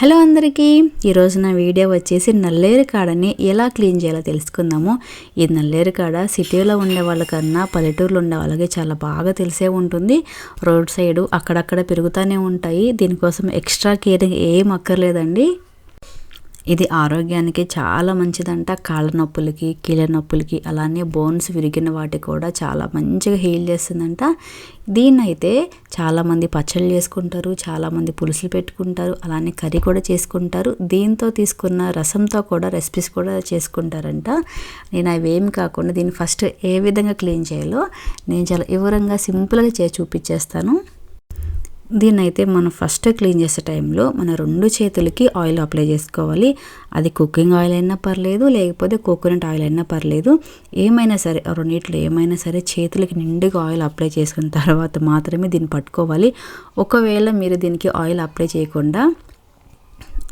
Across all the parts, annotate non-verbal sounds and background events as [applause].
Hello అందరికీ. ఈరోజు నా వీడియో వచ్చేసి నల్లేరు కాడని ఎలా క్లీన్ చేయాలో తెలుసుకుందాము. ఈ నల్లేరు కాడ సిటీలో ఉండే వాళ్ళకన్నా పల్లెటూరులో ఉండే వాళ్ళకి చాలా బాగా తెలిసే ఉంటుంది. రోడ్ సైడు అక్కడక్కడ పెరుగుతూనే ఉంటాయి. దీనికోసం ఎక్స్ట్రా కేరింగ్ ఏం అక్కర్లేదండి. ఇది ఆరోగ్యానికి చాలా మంచిదంట. కాళ్ళ నొప్పులకి కీళ్ళ నొప్పులకి అలానే బోన్స్ విరిగిన వాటికి కూడా చాలా మంచిగా హీల్ చేస్తుందంట. దీన్నైతే చాలామంది పచ్చళ్ళు చేసుకుంటారు చాలామంది పులుసులు పెట్టుకుంటారు అలానే కర్రీ కూడా చేసుకుంటారు. దీంతో తీసుకున్న రసంతో కూడా రెసిపీస్ కూడా చేసుకుంటారంట. నేను అవేమి కాకుండా దీన్ని ఫస్ట్ ఏ విధంగా క్లీన్ చేయాలో నేను చాలా వివరంగా సింపుల్గా చేసి చూపించేస్తాను. దీన్ని అయితే మనం ఫస్ట్ క్లీన్ చేసే టైంలో మన రెండు చేతులకి ఆయిల్ అప్లై చేసుకోవాలి. అది కుకింగ్ ఆయిల్ అయినా పర్లేదు లేకపోతే కోకోనట్ ఆయిల్ అయినా పర్లేదు. ఏమైనా సరే రెండిట్లో ఏమైనా సరే చేతులకి నిండుగా ఆయిల్ అప్లై చేసుకున్న [laughs] తర్వాత మాత్రమే దీన్ని పట్టుకోవాలి. ఒకవేళ మీరు దీనికి ఆయిల్ అప్లై చేయకుండా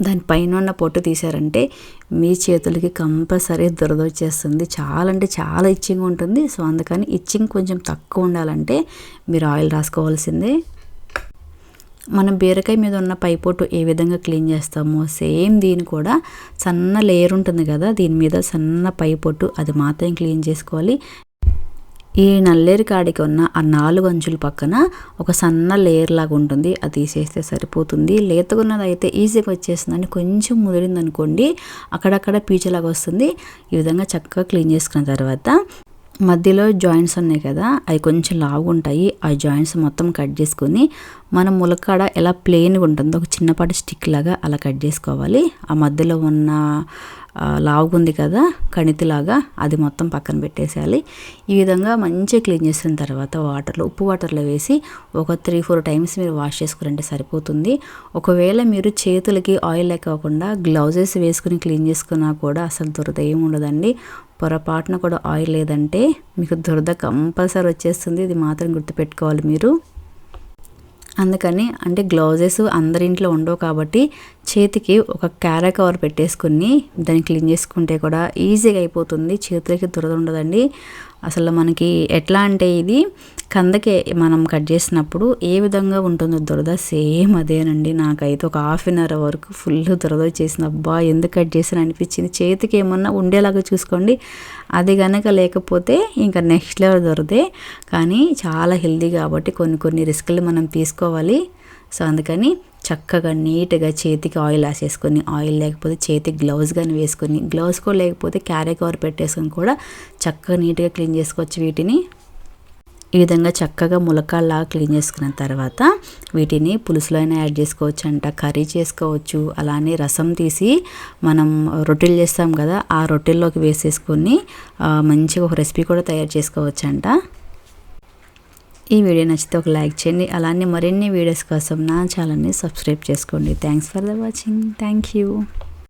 దానిపైన ఉన్న పొట్టు తీశారంటే మీ చేతులకి కంపల్సరీ దురద వచ్చేస్తుంది. చాలా అంటే చాలా ఇచ్చింగ్ ఉంటుంది. సో అందుకని ఇచ్చింగ్ కొంచెం తక్కువ ఉండాలంటే మీరు ఆయిల్ రాసుకోవాల్సిందే. మనం బీరకాయ మీద ఉన్న పైపోటు ఏ విధంగా క్లీన్ చేస్తామో సేమ్ దీని కూడా సన్న లేయర్ ఉంటుంది కదా దీని మీద సన్న పైపొట్టు అది మాత్రం క్లీన్ చేసుకోవాలి. ఈ నల్లేరు కాడికి ఉన్న ఆ నాలుగు అంచుల పక్కన ఒక సన్న లేయర్ లాగా ఉంటుంది అది తీసేస్తే సరిపోతుంది. లేతగున్నది అయితే ఈజీగా వచ్చేస్తుందని కొంచెం ముదిరింది అనుకోండి అక్కడక్కడ పీచలాగా వస్తుంది. ఈ విధంగా చక్కగా క్లీన్ చేసుకున్న తర్వాత మధ్యలో జాయింట్స్ ఉన్నాయి కదా అవి కొంచెం లావుగా ఉంటాయి ఆ జాయింట్స్ మొత్తం కట్ చేసుకొని మనం ములక్కాడ ఎలా ప్లెయిన్గా ఉంటుందో ఒక చిన్నపాటి స్టిక్ లాగా అలా కట్ చేసుకోవాలి. ఆ మధ్యలో ఉన్న లావుగుంది కదా కణితిలాగా అది మొత్తం పక్కన పెట్టేసేయాలి. ఈ విధంగా మంచిగా క్లీన్ చేసిన తర్వాత వాటర్లో ఉప్పు వాటర్లో వేసి ఒక త్రీ ఫోర్ టైమ్స్ మీరు వాష్ చేసుకురంటే సరిపోతుంది. ఒకవేళ మీరు చేతులకి ఆయిల్ లేకోకుండా గ్లౌజెస్ వేసుకుని క్లీన్ చేసుకున్నా కూడా అసలు దురద ఏమి ఉండదండి. పొరపాటున కూడా ఆయిల్ లేదంటే మీకు దురద కంపల్సరీ వచ్చేస్తుంది. ఇది మాత్రం గుర్తుపెట్టుకోవాలి మీరు. అందుకని అంటే గ్లౌజెస్ అందరింట్లో ఉండవు కాబట్టి చేతికి ఒక క్యారె కవర్ పెట్టేసుకుని దాన్ని క్లీన్ చేసుకుంటే కూడా ఈజీగా అయిపోతుంది. చేతులకి దురద ఉండదండి. అసలు మనకి ఎట్లా అంటే ఇది కందకే మనం కట్ చేసినప్పుడు ఏ విధంగా ఉంటుందో దురద సేమ్ అదేనండి. నాకైతే ఒక హాఫ్ అన్ అవర్ వరకు ఫుల్ దురద వచ్చేసింది. అబ్బా ఎందుకు కట్ చేసిన అనిపించింది. చేతికి ఏమన్నా ఉండేలాగా చూసుకోండి. అది కనుక లేకపోతే ఇంకా నెక్స్ట్ లెవెల్ దొరదే. కానీ చాలా హెల్దీ కాబట్టి కొన్ని కొన్ని రిస్కులు మనం తీసుకోవాలి. సో అందుకని చక్కగా నీట్గా చేతికి ఆయిల్ వేసేసుకొని ఆయిల్ లేకపోతే చేతికి గ్లౌజ్ కానీ వేసుకొని గ్లౌజ్ కూడా లేకపోతే క్యారీ కవర్ పెట్టేసుకొని కూడా చక్కగా నీట్గా క్లీన్ చేసుకోవచ్చు వీటిని. ఈ విధంగా చక్కగా ములకాల్లాగా క్లీన్ చేసుకున్న తర్వాత వీటిని పులుసులో అయినా యాడ్ చేసుకోవచ్చు అంట కర్రీ చేసుకోవచ్చు అలానే రసం తీసి మనం రొట్టెలు చేస్తాం కదా ఆ రొట్టెల్లోకి వేసేసుకొని మంచిగా ఒక రెసిపీ కూడా తయారు చేసుకోవచ్చు అంట ఈ వీడియో నచ్చితే ఒక లైక్ చేయండి. అలానే మరిన్ని వీడియోస్ కోసం నా ఛానల్ని సబ్స్క్రైబ్ చేసుకోండి. Thanks for the watching thank you